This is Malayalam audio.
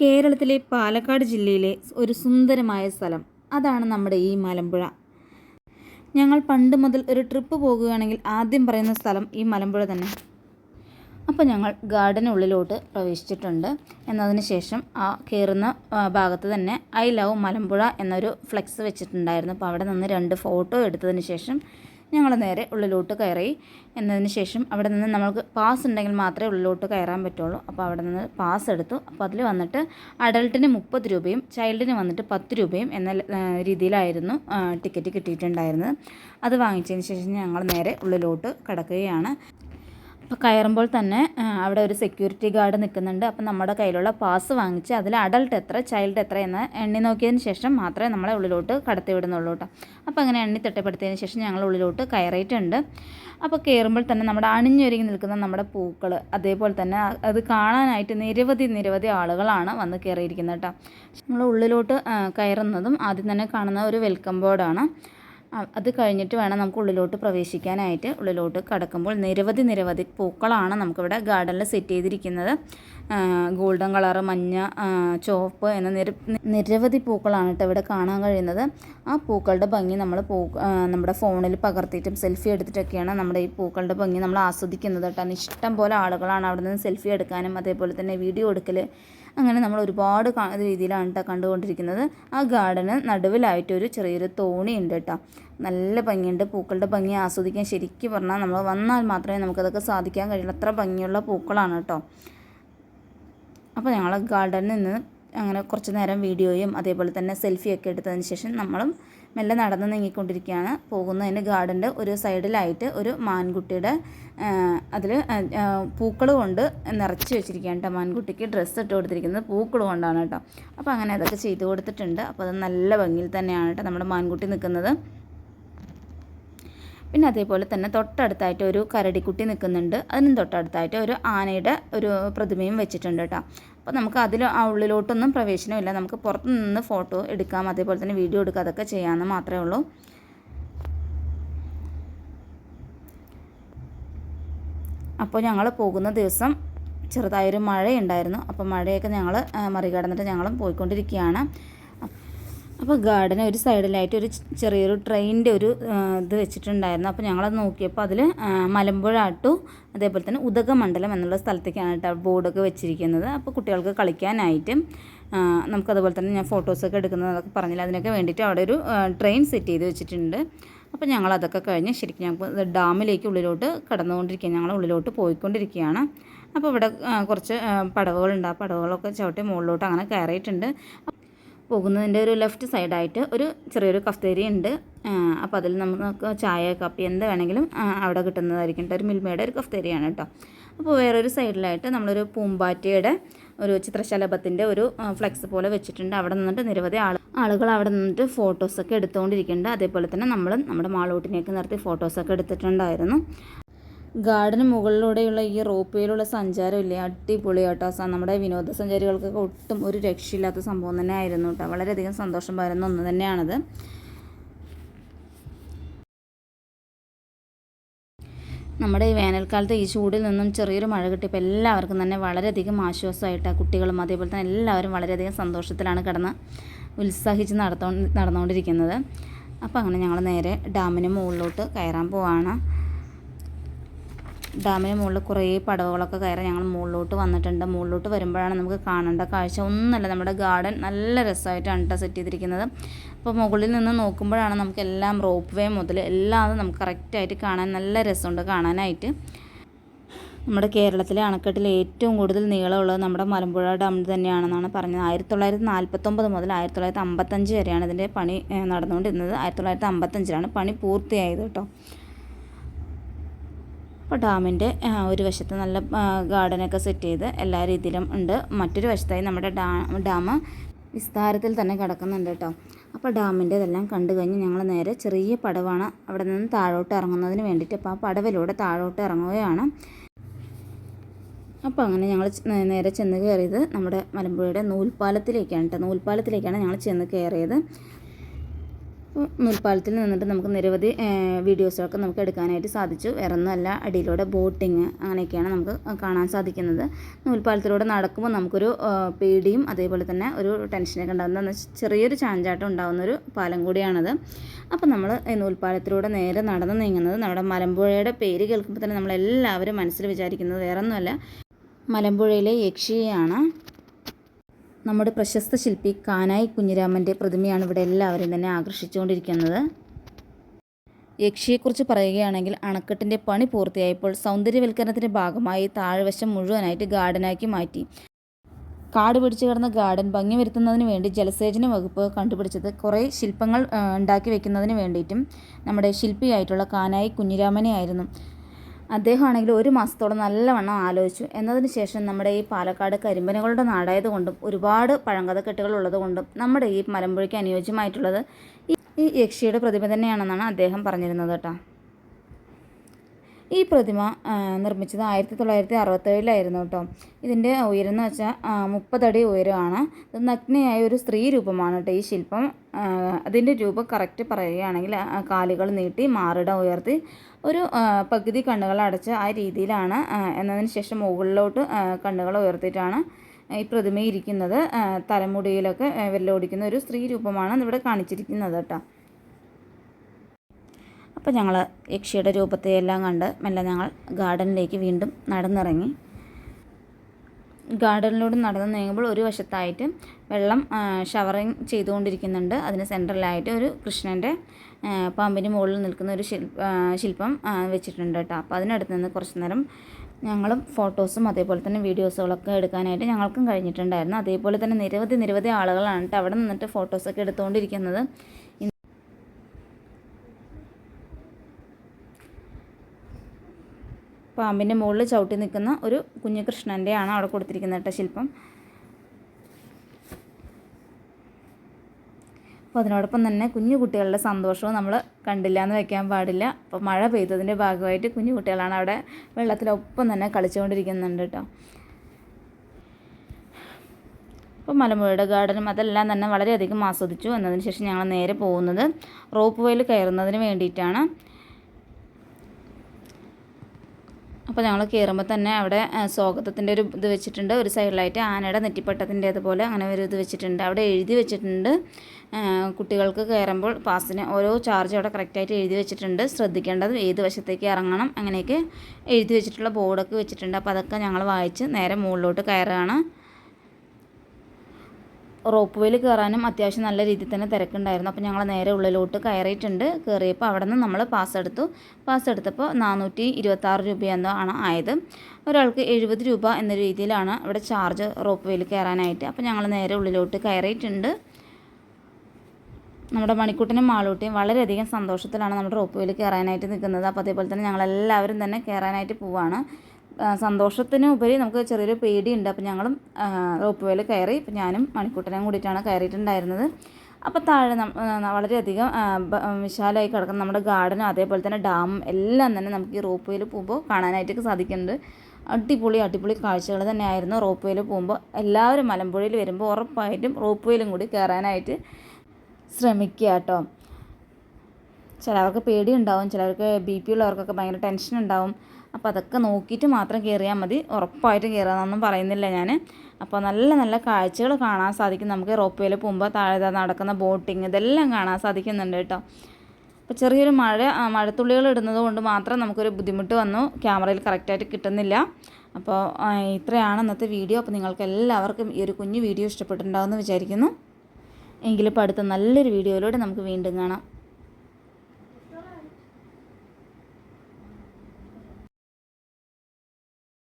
കേരളത്തിലെ പാലക്കാട് ജില്ലയിലെ ഒരു സുന്ദരമായ സ്ഥലം. അതാണ് നമ്മുടെ ഈ മലമ്പുഴ. ഞങ്ങൾ പണ്ട് മുതൽ ഒരു ട്രിപ്പ് പോകുകയാണെങ്കിൽ ആദ്യം പറയുന്ന സ്ഥലം ഈ മലമ്പുഴ തന്നെ. അപ്പോൾ ഞങ്ങൾ ഗാർഡനുള്ളിലോട്ട് പ്രവേശിച്ചിട്ടുണ്ട്. എന്നതിന് ശേഷം ആ കയറുന്ന ഭാഗത്ത് തന്നെ ഐ ലവ് മലമ്പുഴ എന്നൊരു ഫ്ലെക്സ് വെച്ചിട്ടുണ്ടായിരുന്നു. അപ്പോൾ അവിടെ നിന്ന് രണ്ട് ഫോട്ടോ എടുത്തതിന് ശേഷം ഞങ്ങൾ നേരെ ഉള്ളിലോട്ട് കയറി. എന്നതിന് ശേഷം അവിടെ നിന്ന് നമ്മൾക്ക് പാസ് ഉണ്ടെങ്കിൽ മാത്രമേ ഉള്ളിലോട്ട് കയറാൻ പറ്റുള്ളൂ. അപ്പോൾ അവിടെ നിന്ന് പാസ് എടുത്തു. അപ്പോൾ അതിൽ വന്നിട്ട് അഡൾട്ടിന് മുപ്പത് രൂപയും ചൈൽഡിന് വന്നിട്ട് പത്ത് രൂപയും എന്ന രീതിയിലായിരുന്നു ടിക്കറ്റ് കിട്ടിയിട്ടുണ്ടായിരുന്നത്. അത് വാങ്ങിച്ചതിന് ശേഷം ഞങ്ങൾ നേരെ ഉള്ളിലോട്ട് കടക്കുകയാണ്. കയറുമ്പോൾ തന്നെ അവിടെ ഒരു സെക്യൂരിറ്റി ഗാർഡ് നിൽക്കുന്നുണ്ട് അപ്പോൾ നമ്മുടെ കയ്യിലുള്ള പാസ് വാങ്ങിച്ച് അതിൽ അഡൾട്ട് എത്ര ചൈൽഡ് എത്ര എന്ന് എണ്ണി നോക്കിയതിന് ശേഷം മാത്രമേ നമ്മളെ ഉള്ളിലോട്ട് കടത്തി വിടുന്നുള്ളൂ കേട്ടോ അപ്പോൾ അങ്ങനെ എണ്ണി തിട്ടപ്പെടുത്തിയതിന് ശേഷം ഞങ്ങൾ ഉള്ളിലോട്ട് കയറിയിട്ടുണ്ട്. അപ്പോൾ കയറുമ്പോൾ തന്നെ നമ്മുടെ അണിഞ്ഞൊരുങ്ങി നിൽക്കുന്ന നമ്മുടെ പൂക്കൾ അതേപോലെ തന്നെ അത് കാണാനായിട്ട് നിരവധി നിരവധി ആളുകളാണ് വന്ന് കയറിയിരിക്കുന്നത് കേട്ടോ നമ്മൾ ഉള്ളിലോട്ട് കയറുന്നതും ആദ്യം തന്നെ കാണുന്ന ഒരു വെൽക്കം ബോർഡാണ് അത് കഴിഞ്ഞിട്ട് വേണം നമുക്ക് ഉള്ളിലോട്ട് പ്രവേശിക്കാനായിട്ട്. ഉള്ളിലോട്ട് കടക്കുമ്പോൾ നിരവധി നിരവധി പൂക്കളാണ് നമുക്കിവിടെ ഗാർഡനിൽ സെറ്റ് ചെയ്തിരിക്കുന്നത്. ഗോൾഡൻ കളറ് മഞ്ഞ ചുവപ്പ് എന്ന നിര നിരവധി പൂക്കളാണ് കേട്ടോ ഇവിടെ കാണാൻ കഴിയുന്നത്. ആ പൂക്കളുടെ ഭംഗി നമ്മൾ പൂ നമ്മുടെ ഫോണിൽ പകർത്തിയിട്ടും സെൽഫി എടുത്തിട്ടൊക്കെയാണ് നമ്മുടെ ഈ പൂക്കളുടെ ഭംഗി നമ്മൾ ആസ്വദിക്കുന്നത് കേട്ടോ. ഇഷ്ടം പോലെ ആളുകളാണ് അവിടെ നിന്ന് സെൽഫി എടുക്കാനും അതേപോലെ തന്നെ വീഡിയോ എടുക്കൽ അങ്ങനെ നമ്മൾ ഒരുപാട് രീതിയിലാണ് കേട്ടോ കണ്ടുകൊണ്ടിരിക്കുന്നത്. ആ ഗാർഡന് നടുവിലായിട്ട് ഒരു ചെറിയൊരു തോണി ഉണ്ട് കേട്ടോ നല്ല ഭംഗിയുണ്ട്. പൂക്കളുടെ ഭംഗി ആസ്വദിക്കാൻ ശരിക്കും പറഞ്ഞാൽ നമ്മൾ വന്നാൽ മാത്രമേ നമുക്കതൊക്കെ സാധിക്കാൻ കഴിയുള്ളൂ. അത്ര ഭംഗിയുള്ള പൂക്കളാണ് കേട്ടോ അപ്പോൾ ഞങ്ങൾ ഗാർഡനിൽ നിന്ന് അങ്ങനെ കുറച്ച് നേരം വീഡിയോയും അതേപോലെ തന്നെ സെൽഫിയൊക്കെ എടുത്തതിന് ശേഷം നമ്മളും മെല്ലെ നടന്ന് നീങ്ങിക്കൊണ്ടിരിക്കുകയാണ്. പോകുന്നതിന് ഗാർഡന്റെ ഒരു സൈഡിലായിട്ട് ഒരു മാൻകുട്ടിയുടെ അതിൽ പൂക്കൾ കൊണ്ട് നിറച്ച് വെച്ചിരിക്കുകയാണ് കേട്ടോ. മാൻകുട്ടിക്ക് ഡ്രസ്സ് ഇട്ട് കൊടുത്തിരിക്കുന്നത് പൂക്കൾ കൊണ്ടാണ് കേട്ടോ. അപ്പോൾ അങ്ങനെ അതൊക്കെ ചെയ്ത് കൊടുത്തിട്ടുണ്ട്. അപ്പോൾ അത് നല്ല ഭംഗിയിൽ തന്നെയാണ് കേട്ടോ നമ്മുടെ മാൻകുട്ടി നിൽക്കുന്നത്. പിന്നെ അതേപോലെ തന്നെ തൊട്ടടുത്തായിട്ട് ഒരു കരടിക്കുട്ടി നിൽക്കുന്നുണ്ട്. അതിനും തൊട്ടടുത്തായിട്ട് ഒരു ആനയുടെ ഒരു പ്രതിമയും വെച്ചിട്ടുണ്ട് കേട്ടോ. അപ്പോൾ നമുക്ക് അതിൽ ആ ഉള്ളിലോട്ടൊന്നും പ്രവേശനമില്ല നമുക്ക് പുറത്ത് നിന്ന് ഫോട്ടോ എടുക്കാം അതേപോലെ തന്നെ വീഡിയോ എടുക്കാം അതൊക്കെ ചെയ്യാമെന്ന് മാത്രമേ ഉള്ളൂ. അപ്പോൾ ഞങ്ങൾ പോകുന്ന ദിവസം ചെറുതായൊരു മഴയുണ്ടായിരുന്നു. അപ്പോൾ മഴയൊക്കെ ഞങ്ങൾ മറികടന്നിട്ട് ഞങ്ങളും പോയിക്കൊണ്ടിരിക്കുകയാണ്. അപ്പോൾ ഗാർഡൻ ഒരു സൈഡിലായിട്ട് ഒരു ചെറിയൊരു ട്രെയിനിന്റെ ഒരു ഇത് വെച്ചിട്ടുണ്ടായിരുന്നു. അപ്പോൾ ഞങ്ങളത് നോക്കിയപ്പോൾ അതിൽ മലമ്പുഴ ടു അതേപോലെ തന്നെ ഉദകമണ്ഡലം എന്നുള്ള സ്ഥലത്തേക്കാണ് കേട്ടോ ബോർഡൊക്കെ വെച്ചിരിക്കുന്നത്. അപ്പോൾ കുട്ടികൾക്ക് കളിക്കാനായിട്ട് നമുക്കതുപോലെ തന്നെ ഞാൻ ഫോട്ടോസൊക്കെ എടുക്കുന്നതൊക്കെ പറഞ്ഞില്ല അതിനൊക്കെ വേണ്ടിയിട്ട് അവിടെ ഒരു ട്രെയിൻ സെറ്റ് ചെയ്ത് വെച്ചിട്ടുണ്ട്. അപ്പോൾ ഞങ്ങൾ അതൊക്കെ കഴിഞ്ഞ് ശരിക്കും ഞങ്ങൾക്ക് ഡാമിലേക്ക് ഉള്ളിലോട്ട് കടന്നുകൊണ്ടിരിക്കുകയാണ്. ഞങ്ങൾ ഉള്ളിലോട്ട് പോയിക്കൊണ്ടിരിക്കുകയാണ്. അപ്പോൾ ഇവിടെ കുറച്ച് പടവുകളുണ്ട്. ആ പടവുകളൊക്കെ ചവിട്ടി മുകളിലോട്ട് അങ്ങനെ കയറിയിട്ടുണ്ട്. പോകുന്നതിന്റെ ഒരു ലെഫ്റ്റ് സൈഡായിട്ട് ഒരു ചെറിയൊരു കഫ്തേരി ഉണ്ട്. അപ്പോൾ അതിൽ നമുക്ക് ചായ കാപ്പി എന്ത് വേണമെങ്കിലും അവിടെ കിട്ടുന്നതായിരിക്കും കേട്ടോ ഒരു മിൽമയുടെ ഒരു കഫ്തേരിയാണ് കേട്ടോ അപ്പോൾ വേറൊരു സൈഡിലായിട്ട് നമ്മളൊരു പൂമ്പാറ്റയുടെ ഒരു ചിത്രശലഭത്തിന്റെ ഒരു ഫ്ലെക്സ് പോലെ വെച്ചിട്ടുണ്ട്. അവിടെ നിന്നിട്ട് നിരവധി ആൾ ആളുകൾ അവിടെ നിന്നിട്ട് ഫോട്ടോസൊക്കെ എടുത്തുകൊണ്ടിരിക്കുന്നുണ്ട് അതേപോലെ തന്നെ നമ്മൾ നമ്മുടെ മാളൂട്ടിനെയൊക്കെ നിർത്തി ഫോട്ടോസൊക്കെ എടുത്തിട്ടുണ്ടായിരുന്നു. ഗാർഡന് മുകളിലൂടെയുള്ള ഈ റോപ്പ് വേയിലുള്ള സഞ്ചാരമില്ലേ അടിപൊളി കേട്ടോ. നമ്മുടെ വിനോദസഞ്ചാരികൾക്കൊക്കെ ഒട്ടും ഒരു രക്ഷയില്ലാത്ത സംഭവം തന്നെ ആയിരുന്നു കേട്ടോ. വളരെയധികം സന്തോഷം പകരുന്ന ഒന്ന് തന്നെയാണത്. നമ്മുടെ ഈ വേനൽക്കാലത്ത് ഈ ചൂടിൽ നിന്നും ചെറിയൊരു മഴ കിട്ടിയപ്പോൾ എല്ലാവർക്കും തന്നെ വളരെയധികം ആശ്വാസമായിട്ട് കുട്ടികളും അതേപോലെ തന്നെ എല്ലാവരും വളരെയധികം സന്തോഷത്തിലാണ് കിടന്ന് ഉത്സാഹിച്ച് നടത്തോ നടന്നുകൊണ്ടിരിക്കുന്നത് അപ്പോൾ അങ്ങനെ ഞങ്ങൾ നേരെ ഡാമിന് മുകളിലോട്ട് കയറാൻ പോവാണ്. ഡാമിന് മുകളിൽ കുറേ പടവുകളൊക്കെ കയറി ഞങ്ങൾ മുകളിലോട്ട് വന്നിട്ടുണ്ട്. മുകളിലോട്ട് വരുമ്പോഴാണ് നമുക്ക് കാണേണ്ട കാഴ്ച. ഒന്നുമല്ല നമ്മുടെ ഗാർഡൻ നല്ല രസമായിട്ടാണ് കേട്ടോ സെറ്റ് ചെയ്തിരിക്കുന്നത്. അപ്പോൾ മുകളിൽ നിന്ന് നോക്കുമ്പോഴാണ് നമുക്ക് എല്ലാം റോപ്പ് വേ മുതൽ എല്ലാം നമുക്ക് കറക്റ്റായിട്ട് കാണാൻ നല്ല രസമുണ്ട് കാണാനായിട്ട്. നമ്മുടെ കേരളത്തിലെ അണക്കെട്ടിൽ ഏറ്റവും കൂടുതൽ നീളമുള്ളത് നമ്മുടെ മലമ്പുഴ ഡാം തന്നെയാണെന്നാണ് പറഞ്ഞത്. ആയിരത്തി തൊള്ളായിരത്തി നാൽപ്പത്തൊമ്പത് മുതൽ ആയിരത്തി തൊള്ളായിരത്തി അമ്പത്തഞ്ച് വരെയാണ് ഇതിന്റെ പണി നടന്നുകൊണ്ടിരുന്നത്. ആയിരത്തി തൊള്ളായിരത്തി അമ്പത്തഞ്ചിലാണ് പണി പൂർത്തിയായത് കേട്ടോ. അപ്പോൾ ഡാമിന്റെ ഒരു വശത്ത് നല്ല ഗാർഡനൊക്കെ സെറ്റ് ചെയ്ത് എല്ലാ രീതിയിലും ഉണ്ട്. മറ്റൊരു വശത്തായി നമ്മുടെ ഡാ ഡാം വിസ്താരത്തിൽ തന്നെ കിടക്കുന്നുണ്ട് കേട്ടോ. അപ്പോൾ ഡാമിന്റെ ഇതെല്ലാം കണ്ടു കഴിഞ്ഞ് ഞങ്ങൾ നേരെ ചെറിയ പടവാണ് അവിടെ നിന്ന് താഴോട്ട് ഇറങ്ങുന്നതിന് വേണ്ടിയിട്ട് അപ്പോൾ ആ പടവിലൂടെ താഴോട്ട് ഇറങ്ങുകയാണ്. അപ്പോൾ അങ്ങനെ ഞങ്ങൾ നേരെ ചെന്ന് കയറിയത് നമ്മുടെ മലമ്പുഴയുടെ നൂൽപ്പാലത്തിലേക്കാണ് കേട്ടോ. നൂൽപ്പാലത്തിലേക്കാണ് ഞങ്ങൾ ചെന്ന് കയറിയത്. നൂൽപ്പാലത്തിൽ നിന്നിട്ട് നമുക്ക് നിരവധി വീഡിയോസൊക്കെ നമുക്ക് എടുക്കാനായിട്ട് സാധിച്ചു. വേറെ ഒന്നുമല്ല അടിയിലൂടെ ബോട്ടിങ് അങ്ങനെയൊക്കെയാണ് നമുക്ക് കാണാൻ സാധിക്കുന്നത്. നൂൽപ്പാലത്തിലൂടെ നടക്കുമ്പോൾ നമുക്കൊരു പേടിയും അതേപോലെ തന്നെ ഒരു ടെൻഷനൊക്കെ ഉണ്ടാകുന്ന ചെറിയൊരു ചാഞ്ചാട്ടം ഉണ്ടാകുന്ന ഒരു പാലം കൂടിയാണത്. അപ്പോൾ നമ്മൾ നൂൽപ്പാലത്തിലൂടെ നേരെ നടന്ന് നീങ്ങുന്നത് നമ്മുടെ മലമ്പുഴയുടെ പേര് കേൾക്കുമ്പോൾ തന്നെ നമ്മളെല്ലാവരും മനസ്സിൽ വിചാരിക്കുന്നത് വേറെ ഒന്നുമല്ല മലമ്പുഴയിലെ യക്ഷിയാണ്. നമ്മുടെ പ്രശസ്ത ശില്പി കാനായി കുഞ്ഞിരാമന്റെ പ്രതിമയാണ് ഇവിടെ എല്ലാവരെയും തന്നെ ആകർഷിച്ചുകൊണ്ടിരിക്കുന്നത്. യക്ഷിയെക്കുറിച്ച് പറയുകയാണെങ്കിൽ അണക്കെട്ടിന്റെ പണി പൂർത്തിയായപ്പോൾ സൗന്ദര്യവൽക്കരണത്തിന്റെ ഭാഗമായി താഴ്വശം മുഴുവനായിട്ട് ഗാർഡനാക്കി മാറ്റി. കാട് പിടിച്ചു കിടന്ന ഗാർഡൻ ഭംഗി വരുത്തുന്നതിന് വേണ്ടി ജലസേചന വകുപ്പ് കണ്ടുപിടിച്ചത് കുറേ ശില്പങ്ങൾ ഉണ്ടാക്കി വെക്കുന്നതിന് വേണ്ടിയിട്ടും നമ്മുടെ ശില്പിയായിട്ടുള്ള കാനായി കുഞ്ഞിരാമനെ ആയിരുന്നു അദ്ദേഹമാണെങ്കിൽ ഒരു മാസത്തോളം നല്ലവണ്ണം ആലോചിച്ചു. എന്നതിന് ശേഷം നമ്മുടെ ഈ പാലക്കാട് കരിമ്പനകളുടെ നാടായതുകൊണ്ടും ഒരുപാട് പഴങ്കഥക്കെട്ടുകൾ ഉള്ളതുകൊണ്ടും നമ്മുടെ ഈ മലമ്പുഴയ്ക്ക് അനുയോജ്യമായിട്ടുള്ളത് ഈ യക്ഷിയുടെ പ്രതിമ തന്നെയാണെന്നാണ് അദ്ദേഹം പറഞ്ഞിരുന്നത് കേട്ടോ. ഈ പ്രതിമ നിർമ്മിച്ചത് ആയിരത്തി തൊള്ളായിരത്തി അറുപത്തേഴിലായിരുന്നു കേട്ടോ. ഇതിന്റെ ഉയരം എന്ന് വെച്ചാൽ മുപ്പതടി ഉയരമാണ്. ഇത് നഗ്നയായ ഒരു സ്ത്രീ രൂപമാണ് കേട്ടോ ഈ ശില്പം. അതിന്റെ രൂപം കറക്റ്റ് പറയുകയാണെങ്കിൽ കാലുകൾ നീട്ടി മാറിട ഉയർത്തി ഒരു പകുതി കണ്ണുകൾ അടച്ച് ആ രീതിയിലാണ് എന്നതിന് ശേഷം മുകളിലോട്ട് കണ്ണുകൾ ഉയർത്തിയിട്ടാണ് ഈ പ്രതിമയിരിക്കുന്നത് തലമുടിയിലൊക്കെ വെല്ലോടിക്കുന്ന ഒരു സ്ത്രീ രൂപമാണ് ഇവിടെ കാണിച്ചിരിക്കുന്നത് കേട്ടോ. അപ്പോൾ ഞങ്ങൾ യക്ഷിയുടെ രൂപത്തെയെല്ലാം കണ്ട് മെല്ലെ ഞങ്ങൾ ഗാർഡനിലേക്ക് വീണ്ടും നടന്നിറങ്ങി. ഗാർഡനിലൂടെ നടന്ന് നീങ്ങുമ്പോൾ ഒരു വശത്തായിട്ട് വെള്ളം ഷവറിങ് ചെയ്തുകൊണ്ടിരിക്കുന്നുണ്ട്. അതിന് സെൻട്രലായിട്ട് ഒരു കൃഷ്ണന്റെ പാമ്പിന് മുകളിൽ നിൽക്കുന്ന ഒരു ശില്പ വെച്ചിട്ടുണ്ട് കേട്ടോ. അപ്പോൾ അതിനടുത്ത് നിന്ന് കുറച്ച് നേരം ഞങ്ങളും ഫോട്ടോസും അതേപോലെ തന്നെ വീഡിയോസുകളൊക്കെ എടുക്കാനായിട്ട് ഞങ്ങൾക്കും കഴിഞ്ഞിട്ടുണ്ടായിരുന്നു. അതേപോലെ തന്നെ നിരവധി നിരവധി ആളുകളാണ് അവിടെ നിന്നിട്ട് ഫോട്ടോസൊക്കെ എടുത്തുകൊണ്ടിരിക്കുന്നത്. പാമ്പിന്റെ മുകളിൽ ചവിട്ടി നിൽക്കുന്ന ഒരു കുഞ്ഞു കൃഷ്ണന്റെയാണ് അവിടെ കൊടുത്തിരിക്കുന്നത് കേട്ടോ ശില്പം. അപ്പോൾ അതിനോടൊപ്പം തന്നെ കുഞ്ഞു കുട്ടികളുടെ സന്തോഷവും നമ്മൾ കണ്ടില്ല എന്ന് വെക്കാൻ പാടില്ല. അപ്പോൾ മഴ പെയ്തതിന്റെ ഭാഗമായിട്ട് കുഞ്ഞു കുട്ടികളാണ് അവിടെ വെള്ളത്തിലൊപ്പം തന്നെ കളിച്ചുകൊണ്ടിരിക്കുന്നുണ്ട് കേട്ടോ. അപ്പോൾ മലമ്പുഴയുടെ ഗാർഡനും അതെല്ലാം തന്നെ വളരെയധികം ആസ്വദിച്ചു എന്നതിന് ശേഷം ഞങ്ങൾ നേരെ പോകുന്നത് റോപ്പ് വേയിൽ കയറുന്നതിന് വേണ്ടിയിട്ടാണ്. അപ്പോൾ ഞങ്ങൾ കയറുമ്പോൾ തന്നെ അവിടെ സ്വാഗതത്തിന്റെ ഒരു ഇത് വെച്ചിട്ടുണ്ട്. ഒരു സൈഡിലായിട്ട് ആനയുടെ നെറ്റിപ്പട്ടത്തിന്റെ അതുപോലെ അങ്ങനെ ഒരു ഇത് വെച്ചിട്ടുണ്ട്. അവിടെ എഴുതി വെച്ചിട്ടുണ്ട്. കുട്ടികൾക്ക് കയറുമ്പോൾ പാസിന് ഓരോ ചാർജ് അവിടെ കറക്റ്റായിട്ട് എഴുതി വെച്ചിട്ടുണ്ട്. ശ്രദ്ധിക്കേണ്ടത് ഏത് വശത്തേക്ക് ഇറങ്ങണം അങ്ങനെയൊക്കെ എഴുതി വെച്ചിട്ടുള്ള ബോർഡൊക്കെ വെച്ചിട്ടുണ്ട്. അപ്പോൾ അതൊക്കെ ഞങ്ങൾ വായിച്ച് നേരെ മുകളിലോട്ട് കയറുകയാണ്. റോപ്പ് വേയിൽ കയറാനും അത്യാവശ്യം നല്ല രീതിയിൽ തന്നെ തിരക്കുണ്ടായിരുന്നു. അപ്പോൾ ഞങ്ങൾ നേരെ ഉള്ളിലോട്ട് കയറിയിട്ടുണ്ട്. കയറിയപ്പോൾ അവിടെ നിന്ന് നമ്മൾ പാസ് എടുത്തു. പാസ് എടുത്തപ്പോൾ നാനൂറ്റി ഇരുപത്താറ് രൂപയെന്തോ ആണ് ആയത്. ഒരാൾക്ക് എഴുപത് രൂപ എന്ന രീതിയിലാണ് ഇവിടെ ചാർജ് റോപ്പ് വേയിൽ കയറാനായിട്ട്. അപ്പോൾ ഞങ്ങൾ നേരെ ഉള്ളിലോട്ട് കയറിയിട്ടുണ്ട്. നമ്മുടെ മണിക്കൂട്ടനും മാളൂട്ടിയും വളരെയധികം സന്തോഷത്തിലാണ് നമ്മുടെ റോപ്പ് വേയിൽ കയറാനായിട്ട് നിൽക്കുന്നത്. അപ്പോൾ അതേപോലെ തന്നെ ഞങ്ങളെല്ലാവരും തന്നെ കയറാനായിട്ട് പോവാണ്. സന്തോഷത്തിന് ഉപരി നമുക്ക് ചെറിയൊരു പേടിയുണ്ട്. അപ്പോൾ ഞങ്ങളും റോപ്പ് വേയിൽ കയറി. ഇപ്പം ഞാനും മണിക്കൂട്ടനും കൂടിയിട്ടാണ് കയറിയിട്ടുണ്ടായിരുന്നത്. അപ്പോൾ താഴെ വളരെയധികം വിശാലമായി കിടക്കുന്ന നമ്മുടെ ഗാർഡനും അതേപോലെ തന്നെ ഡാമും എല്ലാം തന്നെ നമുക്ക് ഈ റോപ്പ് വേയിൽ പോകുമ്പോൾ കാണാനായിട്ടൊക്കെ സാധിക്കുന്നുണ്ട്. അടിപൊളി അടിപൊളി കാഴ്ചകൾ തന്നെയായിരുന്നു റോപ്പ് വേയിൽ പോകുമ്പോൾ. എല്ലാവരും മലമ്പുഴയിൽ വരുമ്പോൾ ഉറപ്പായിട്ടും റോപ്പ് വേയിലും കൂടി കയറാനായിട്ട് ശ്രമിക്കുക കേട്ടോ. ചിലവർക്ക് പേടിയുണ്ടാവും ചിലർക്ക് ബി പി ഉള്ളവർക്കൊക്കെ ഭയങ്കര ടെൻഷൻ ഉണ്ടാവും. അപ്പോൾ അതൊക്കെ നോക്കിയിട്ട് മാത്രം കയറിയാൽ മതി. ഉറപ്പായിട്ടും കയറാമെന്നൊന്നും പറയുന്നില്ല ഞാൻ അപ്പോൾ നല്ല നല്ല കാഴ്ചകൾ കാണാൻ സാധിക്കും. നമുക്ക് റോപ്പ് വേയിൽ പോകുമ്പോൾ താഴെ നടക്കുന്ന ബോട്ടിങ് ഇതെല്ലാം കാണാൻ സാധിക്കുന്നുണ്ട് കേട്ടോ. അപ്പോൾ ചെറിയൊരു മഴ മഴത്തുള്ളികൾ ഇടുന്നത് കൊണ്ട് മാത്രം നമുക്കൊരു ബുദ്ധിമുട്ട് വന്നു. ക്യാമറയിൽ കറക്റ്റായിട്ട് കിട്ടുന്നില്ല. അപ്പോൾ ഇത്രയാണ് ഇന്നത്തെ വീഡിയോ. അപ്പോൾ നിങ്ങൾക്ക് എല്ലാവർക്കും ഈ ഒരു കുഞ്ഞു വീഡിയോ ഇഷ്ടപ്പെട്ടിട്ടുണ്ടാവുമെന്ന് വിചാരിക്കുന്നു. എങ്കിലും ഇപ്പോൾ അടുത്ത നല്ലൊരു വീഡിയോയിലൂടെ നമുക്ക് വീണ്ടും കാണാം.